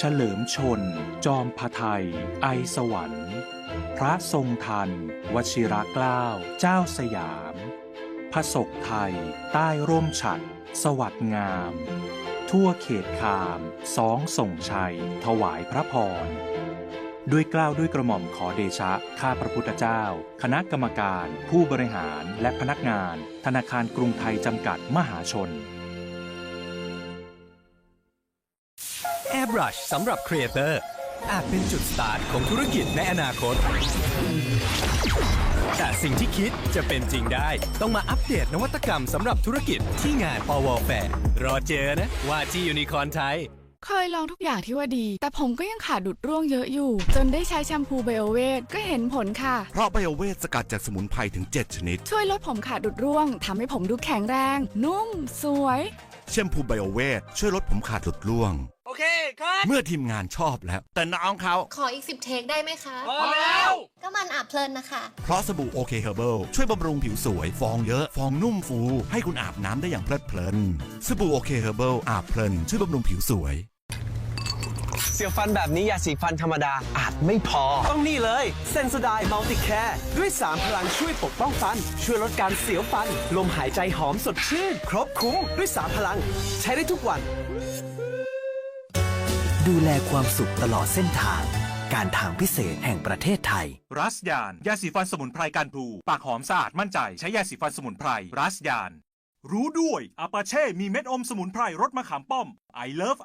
เฉลิมชน จอมพไทย ไอสวรรค์ พระทรงทัน วชิระเกล้า เจ้าสยามพระศกไทย ใต้ร่มฉัด สวัสดงาม ทั่วเขตคามสองส่งชัย ถวายพระพรด้วยกล้าวด้วยกระหม่อมขอเดชะ ข้าพระพุทธเจ้า คณะกรรมการ ผู้บริหารและพนักงาน ธนาคารกรุงไทยจำกัดมหาชน Airbrush สำหรับครีเอเตอร์อาจเป็นจุดสตาร์ทของธุรกิจในอนาคต แต่สิ่งที่คิดจะเป็นจริงได้ ต้องมาอัปเดตนวัตกรรมสำหรับธุรกิจที่งานปวแฟร์รอเจอนะว่าที่ยูนิคอนไทย เคยลองทุกอย่างที่ว่าดี แต่ผมก็ยังขาดดุดร่วงเยอะอยู่ จนได้ใช้แชมพูไบโอเวทก็เห็นผลค่ะ เพราะไบโอเวทสกัดจากสมุนไพรถึง 7 ชนิด ช่วยลดผมขาดดุดร่วงทำให้ผมดูแข็งแรง นุ่ม สวย แชมพูไบโอเวทช่วยลดผมขาดหลุดร่วง โอเคครับ เมื่อทีมงานชอบแล้ว แต่น้องเขาขออีกสิบเทคได้ไหมคะ พอแล้ว ก็มันอาบเพลินนะคะ เพราะสบู่โอเคเฮอร์เบิลช่วยบำรุงผิวสวย ฟองเยอะ ฟองนุ่มฟู ให้คุณอาบน้ำได้อย่างเพลิดเพลิน สบู่โอเคเฮอร์เบิลอาบเพลิน ช่วยบำรุงผิวสวยเสียวฟันแบบนี้ยาสีฟันธรรมดาอาจไม่พอ ต้องนี่เลยเซน o ไดมัลติแคร์ด้วย 3 พลังช่วยปกป้องฟัน ช่วยลดการเสียวฟัน ลมหายใจหอมสดชื่น ครบคุ้มด้วย 3 พลัง ใช้ได้ทุกวัน ดูแลความสุขตลอดเส้นทาง การทางพิเศษแห่งประเทศไทย รัสยาน ยาสีฟันสมุนไพรกันพลูปากหอมสะอาดมั่นใจใช้ยาสีฟันสมุนไพรรัสยาน รู้ด้วยอาปาเช่มีเม็ดอมสมุนไพรรสมะขามป้อม I love